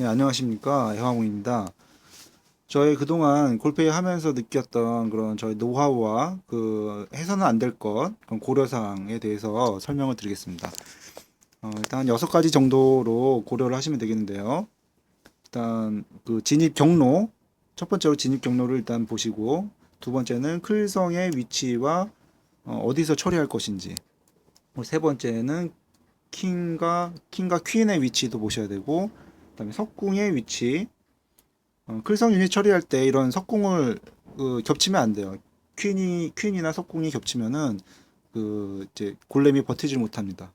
네, 안녕하십니까. 해화공입니다. 저희 그동안 골페이 하면서 느꼈던 그런 저희 노하우와 그 해서는 안 될 것, 그런 고려사항에 대해서 설명을 드리겠습니다. 어, 일단 여섯 가지 정도로 고려를 하시면 되겠는데요. 일단 그 진입 경로, 첫 번째로 진입 경로를 일단 보시고, 두 번째는 클성의 위치와 어, 어디서 처리할 것인지, 뭐세 번째는 킹과 킹과 퀸의 위치도 보셔야 되고, 그다음에 석궁의 위치, 어, 클성 유닛 처리할 때 이런 석궁을 그, 겹치면 안 돼요. 퀸이 퀸이나 석궁이 겹치면은 그 이제 골렘이 버티질 못합니다.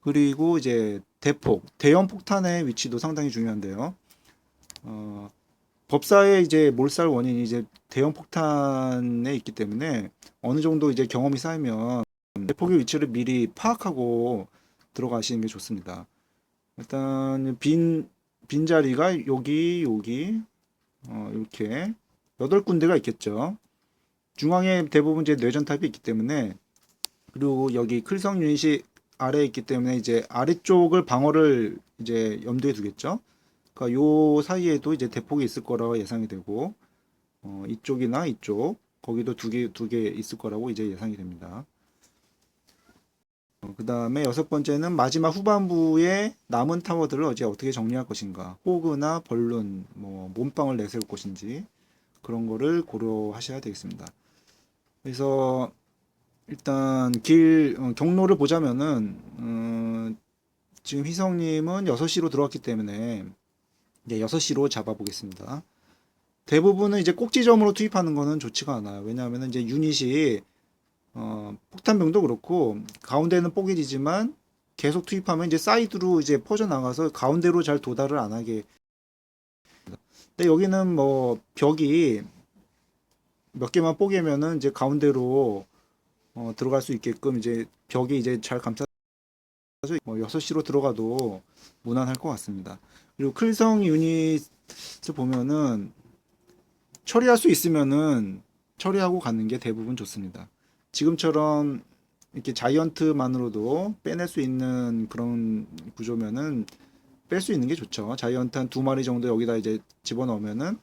그리고 이제 대폭, 대형 폭탄의 위치도 상당히 중요한데요. 어, 법사의 이제 몰살 원인이 이제 대형 폭탄에 있기 때문에 어느 정도 이제 경험이 쌓이면 대폭의 위치를 미리 파악하고 들어가시는 게 좋습니다. 일단 빈 빈자리가 여기 여기 어, 이렇게 여덟 군데가 있겠죠. 중앙에 대부분 이제 뇌전 타입이 있기 때문에 그리고 여기 클성 유닛이 아래에 있기 때문에 이제 아래쪽을 방어를 이제 염두에 두겠죠. 그러니까 요 사이에도 이제 대폭이 있을 거라고 예상이 되고 어, 이쪽이나 이쪽 거기도 두 개 두 개 있을 거라고 이제 예상이 됩니다. 그 다음에 여섯 번째는 마지막 후반부에 남은 타워들을 이제 어떻게 정리할 것인가. 호그나 벌룬, 뭐, 몸빵을 내세울 것인지, 그런 거를 고려하셔야 되겠습니다. 그래서, 일단, 길, 어, 경로를 보자면은, 음, 지금 희성님은 6시로 들어왔기 때문에, 이제 6시로 잡아보겠습니다. 대부분은 이제 꼭지점으로 투입하는 거는 좋지가 않아요. 왜냐하면 이제 유닛이 어, 폭탄병도 그렇고 가운데는 뽀개지지만 계속 투입하면 이제 사이드로 이제 퍼져 나가서 가운데로 잘 도달을 안 하게. 근데 여기는 뭐 벽이 몇 개만 뽀개면은 이제 가운데로 어, 들어갈 수 있게끔 이제 벽이 이제 잘 감싸서 뭐 6시로 들어가도 무난할 것 같습니다. 그리고 클성 유닛을 보면은 처리할 수 있으면은 처리하고 가는 게 대부분 좋습니다. 지금처럼 이렇게 자이언트만으로도 빼낼 수 있는 그런 구조면은 뺄 수 있는 게 좋죠. 자이언트 한 두 마리 정도 여기다 이제 집어넣으면은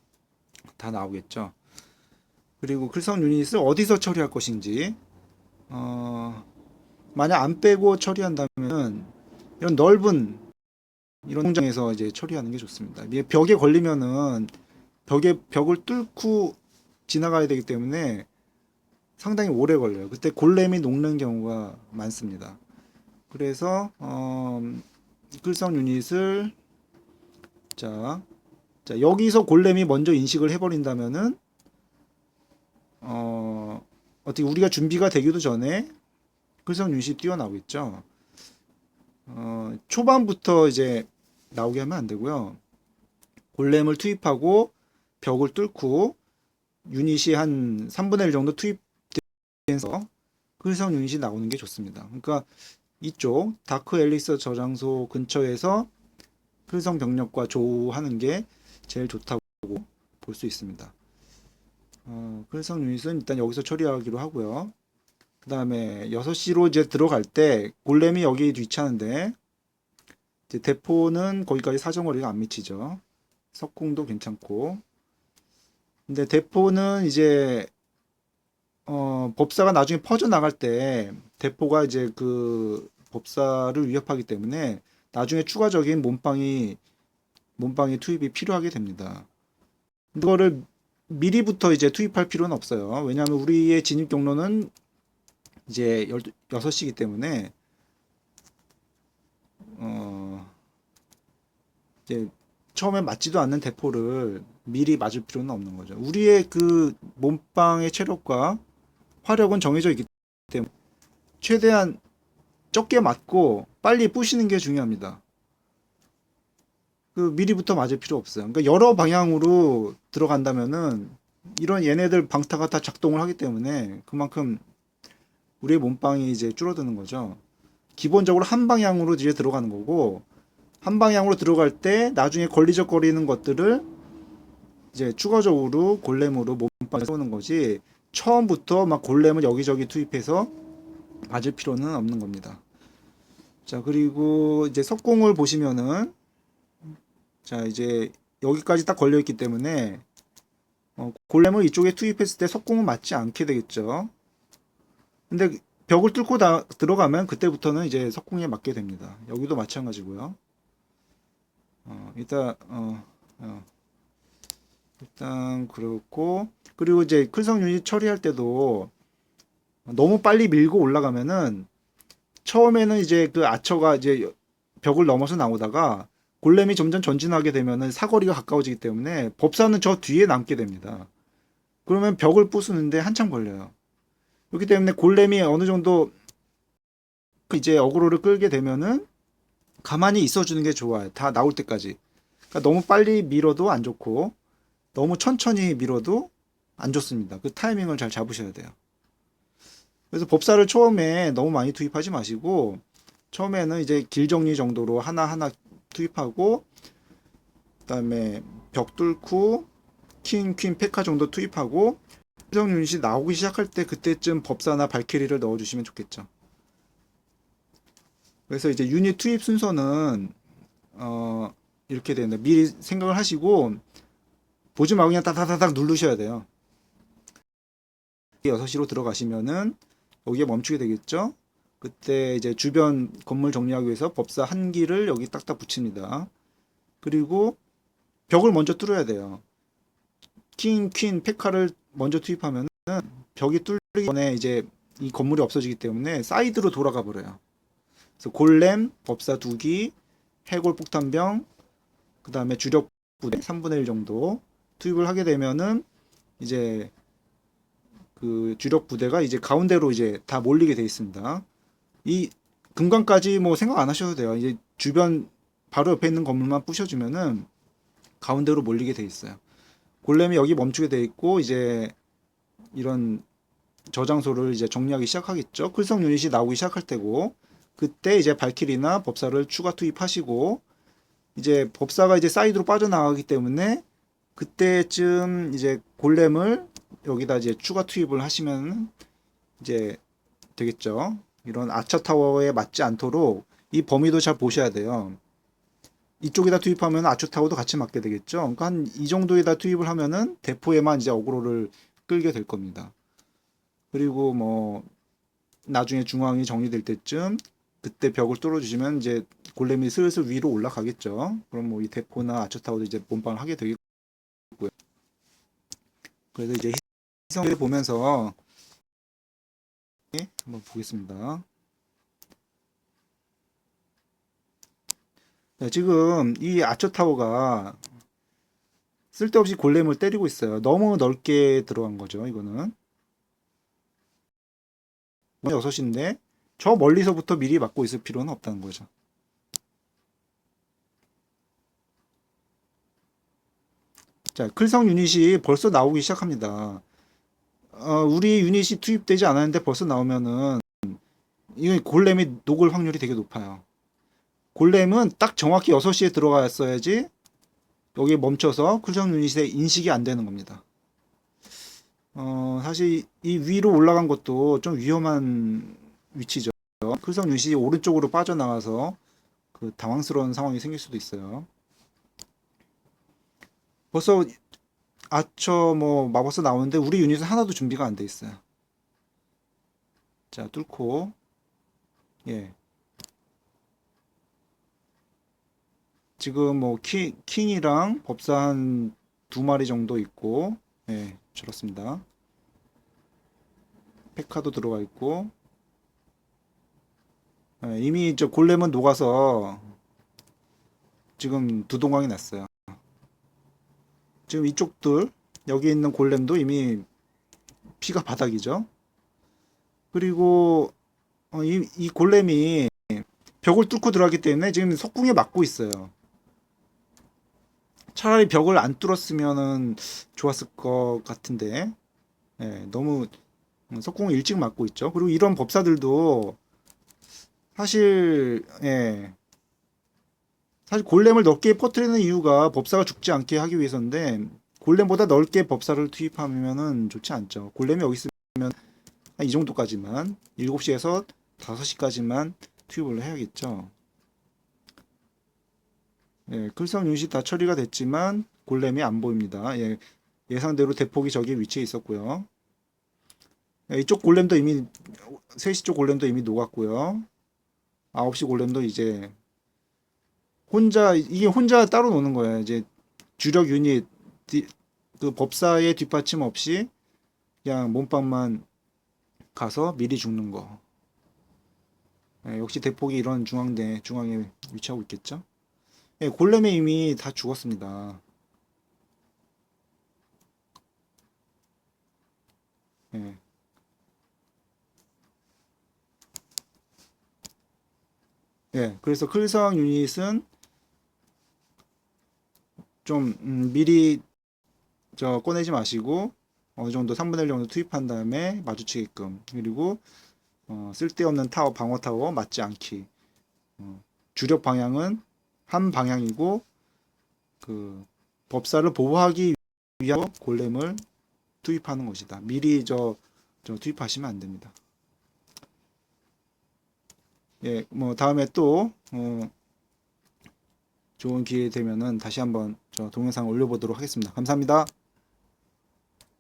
다 나오겠죠. 그리고 클성 유닛을 어디서 처리할 것인지, 어, 만약 안 빼고 처리한다면은 이런 넓은 이런 공장에서 이제 처리하는 게 좋습니다. 벽에 걸리면은 벽에 벽을 뚫고 지나가야 되기 때문에 상당히 오래 걸려요. 그때 골렘이 녹는 경우가 많습니다. 그래서 어, 글성 유닛을 자, 자 여기서 골렘이 먼저 인식을 해버린다면은 어, 어떻게 우리가 준비가 되기도 전에 글성 유닛이 뛰어나오겠죠. 어, 초반부터 이제 나오게 하면 안 되고요. 골렘을 투입하고 벽을 뚫고 유닛이 한 3분의 1 정도 투입 에서 클성 유닛이 나오는 게 좋습니다. 그러니까 이쪽 다크 앨리스 저장소 근처에서 클성 병력과 조우하는 게 제일 좋다고 볼 수 있습니다. 어, 클성 유닛은 일단 여기서 처리하기로 하고요. 그 다음에 6시로 이제 들어갈 때 골렘이 여기 위치하는데 이제 대포는 거기까지 사정거리가 안 미치죠. 석궁도 괜찮고 근데 대포는 이제 어, 법사가 나중에 퍼져 나갈 때 대포가 이제 그 법사를 위협하기 때문에 나중에 추가적인 몸빵이 몸빵이 투입이 필요하게 됩니다. 이거를 미리부터 이제 투입할 필요는 없어요. 왜냐하면 우리의 진입 경로는 이제 6시이기 때문에 어 이제 처음에 맞지도 않는 대포를 미리 맞을 필요는 없는 거죠. 우리의 그 몸빵의 체력과 화력은 정해져 있기 때문에 최대한 적게 맞고 빨리 부시는 게 중요합니다. 그 미리부터 맞을 필요 없어요. 그러니까 여러 방향으로 들어간다면은 이런 얘네들 방타가 다 작동을 하기 때문에 그만큼 우리의 몸빵이 이제 줄어드는 거죠. 기본적으로 한 방향으로 이제 들어가는 거고 한 방향으로 들어갈 때 나중에 걸리적거리는 것들을 이제 추가적으로 골렘으로 몸빵을 세우는 거지 처음부터 막 골렘을 여기저기 투입해서 맞을 필요는 없는 겁니다. 자, 그리고 이제 석공을 보시면은 자 이제 여기까지 딱 걸려 있기 때문에 어, 골렘을 이쪽에 투입했을 때 석궁은 맞지 않게 되겠죠. 근데 벽을 뚫고 다, 들어가면 그때부터는 이제 석궁에 맞게 됩니다. 여기도 마찬가지고요. 어, 일단 어, 어, 일단 그렇고 그리고 이제 클성 유닛 처리할 때도 너무 빨리 밀고 올라가면은 처음에는 이제 그 아처가 이제 벽을 넘어서 나오다가 골렘이 점점 전진하게 되면은 사거리가 가까워지기 때문에 법사는 저 뒤에 남게 됩니다. 그러면 벽을 부수는데 한참 걸려요. 그렇기 때문에 골렘이 어느 정도 그 이제 어그로를 끌게 되면은 가만히 있어주는 게 좋아요. 다 나올 때까지. 그러니까 너무 빨리 밀어도 안 좋고 너무 천천히 밀어도 안 좋습니다. 그 타이밍을 잘 잡으셔야 돼요. 그래서 법사를 처음에 너무 많이 투입하지 마시고 처음에는 이제 길 정리 정도로 하나하나 투입하고 그다음에 벽 뚫고 킹, 퀸, 페카 정도 투입하고 수정 유닛이 나오기 시작할 때 그때쯤 법사나 발키리를 넣어주시면 좋겠죠. 그래서 이제 유닛 투입 순서는 어 이렇게 되는데 미리 생각을 하시고 보지 말고 그냥 따다다닥 누르셔야 돼요. 6시로 들어가시면은 여기에 멈추게 되겠죠. 그때 이제 주변 건물 정리하기 위해서 법사 한 기를 여기 딱딱 붙입니다. 그리고 벽을 먼저 뚫어야 돼요. 킹, 퀸, 페카를 먼저 투입하면은 벽이 뚫리기 전에 이제 이 건물이 없어지기 때문에 사이드로 돌아가 버려요. 그래서 골렘, 법사 두 기, 해골 폭탄병, 그 다음에 주력 부대 3분의 1 정도 투입을 하게 되면은 이제 그 주력 부대가 이제 가운데로 이제 다 몰리게 돼 있습니다. 이 금강까지 뭐 생각 안 하셔도 돼요. 이제 주변 바로 옆에 있는 건물만 부셔주면은 가운데로 몰리게 돼 있어요. 골렘이 여기 멈추게 돼 있고 이제 이런 저장소를 이제 정리하기 시작하겠죠. 클성 유닛이 나오기 시작할 때고 그때 이제 발키리나 법사를 추가 투입하시고 이제 법사가 이제 사이드로 빠져나가기 때문에 그때쯤 이제 골렘을 여기다 이제 추가 투입을 하시면 이제 되겠죠. 이런 아처 타워에 맞지 않도록 이 범위도 잘 보셔야 돼요. 이쪽에다 투입하면 아처 타워도 같이 맞게 되겠죠. 그러니까 한 이 정도에다 투입을 하면은 대포에만 이제 어그로를 끌게 될 겁니다. 그리고 뭐 나중에 중앙이 정리될 때쯤 그때 벽을 뚫어주시면 이제 골렘이 슬슬 위로 올라가겠죠. 그럼 뭐 이 대포나 아처 타워도 이제 몸빵을 하게 되겠고요. 그래서 이제 희성을 보면서 네, 한번 보겠습니다. 네, 지금 이 아처 타워가 쓸데없이 골렘을 때리고 있어요. 너무 넓게 들어간 거죠, 이거는. 6인데 저 멀리서부터 미리 막고 있을 필요는 없다는 거죠. 자, 클성 유닛이 벌써 나오기 시작합니다. 어, 우리 유닛이 투입되지 않았는데 벌써 나오면은 이 골렘이 녹을 확률이 되게 높아요. 골렘은 딱 정확히 6시에 들어갔어야지 여기에 멈춰서 클성 유닛의 인식이 안 되는 겁니다. 어, 사실 이 위로 올라간 것도 좀 위험한 위치죠. 클성 유닛이 오른쪽으로 빠져나가서 그 당황스러운 상황이 생길 수도 있어요. 벌써 아처 뭐 마법사 나오는데 우리 유닛은 하나도 준비가 안 돼 있어요. 자 뚫고 예 지금 뭐 키, 킹이랑 법사 한 두 마리 정도 있고 예 저렇습니다. 페카도 들어가 있고 예, 이미 저 골렘은 녹아서 지금 두 동강이 났어요. 지금 이쪽들 여기 있는 골렘도 이미 피가 바닥이죠. 그리고 어, 이, 이 골렘이 벽을 뚫고 들어가기 때문에 지금 석궁에 맞고 있어요. 차라리 벽을 안 뚫었으면 좋았을 것 같은데 예, 너무 석궁을 일찍 맞고 있죠. 그리고 이런 법사들도 사실 예, 사실 골렘을 넓게 퍼뜨리는 이유가 법사가 죽지 않게 하기 위해서인데 골렘보다 넓게 법사를 투입하면은 좋지 않죠. 골렘이 여기 있으면 이 정도까지만 7시에서 5시까지만 투입을 해야겠죠. 예, 클성 유닛이 다 처리가 됐지만 골렘이 안 보입니다. 예, 예상대로 대폭이 저기 위치해 있었고요. 예, 이쪽 골렘도 이미 3시 쪽 골렘도 이미 녹았고요. 9시 골렘도 이제 혼자 이게 혼자 따로 노는 거예요. 이제 주력 유닛 뒤- 그 법사의 뒷받침 없이 그냥 몸빵만 가서 미리 죽는 거. 예, 역시 대폭이 이런 중앙대 중앙에 위치하고 있겠죠. 예, 골렘이 이미 다 죽었습니다. 예. 예, 그래서 클성 유닛은 좀 음, 미리 저 꺼내지 마시고 어느 정도 3분의 1 정도 투입한 다음에 마주치게끔 그리고 어, 쓸데없는 타워 방어 타워 맞지 않기 어, 주력 방향은 한 방향이고 그 법사를 보호하기 위한 골렘을 투입하는 것이다. 미리 저, 저 투입하시면 안 됩니다. 예, 뭐 다음에 또 어, 좋은 기회 되면은 다시 한번 저 동영상 올려보도록 하겠습니다. 감사합니다.